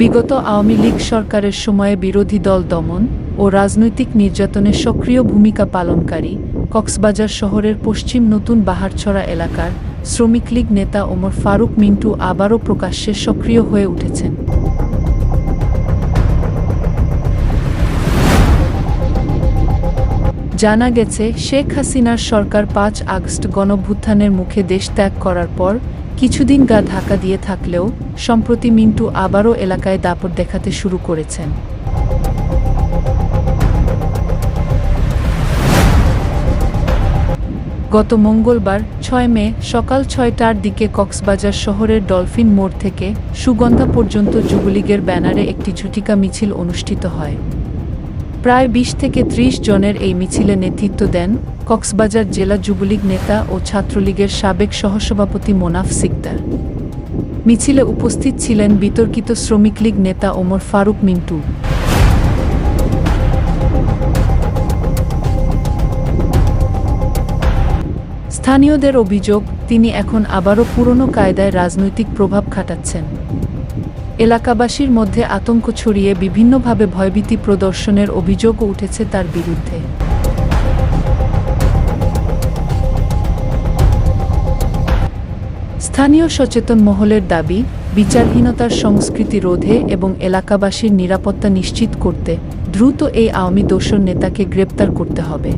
বিগত আওয়ামী লীগ সরকারের সময়ে বিরোধী দল দমন ও রাজনৈতিক নির্যাতনে সক্রিয় ভূমিকা পালনকারী কক্সবাজার শহরের পশ্চিম নতুন বাহারছড়া এলাকার শ্রমিক লীগ নেতা ওমর ফারুক মিন্টু আবারও প্রকাশ্যে সক্রিয় হয়ে উঠেছেন। জানা গেছে, শেখ হাসিনার সরকার পাঁচ আগস্ট গণভ্যুত্থানের মুখে দেশ ত্যাগ করার পর কিছুদিন গা ঢাকা দিয়ে থাকলেও সম্প্রতি মিন্টু আবারও এলাকায় দাপট দেখাতে শুরু করেছেন। গত মঙ্গলবার ছয় মে সকাল ছয়টার দিকে কক্সবাজার শহরের ডলফিন মোড় থেকে সুগন্ধা পর্যন্ত যুবলীগের ব্যানারে একটি ঝুটিকা মিছিল অনুষ্ঠিত হয়। প্রায় বিশ থেকে ত্রিশ জনের এই মিছিলে নেতৃত্ব দেন কক্সবাজার জেলা যুবলীগ নেতা ও ছাত্রলীগের সাবেক সহসভাপতি মোনাফ সিকদার। মিছিলে উপস্থিত ছিলেন বিতর্কিত শ্রমিক লীগ নেতা ওমর ফারুক মিন্টু। স্থানীয়দের অভিযোগ, তিনি এখন আবারও পুরনো কায়দায় রাজনৈতিক প্রভাব খাটাচ্ছেন। এলাকাবাসীর মধ্যে আতঙ্ক ছড়িয়ে বিভিন্নভাবে ভয়ভীতি প্রদর্শনের অভিযোগও উঠেছে তার বিরুদ্ধে। স্থানীয় সচেতন মহলের দাবি, বিচারহীনতার সংস্কৃতি রোধে এবং এলাকাবাসীর নিরাপত্তা নিশ্চিত করতে দ্রুত এই আওয়ামী দোসর নেতাকে গ্রেপ্তার করতে হবে।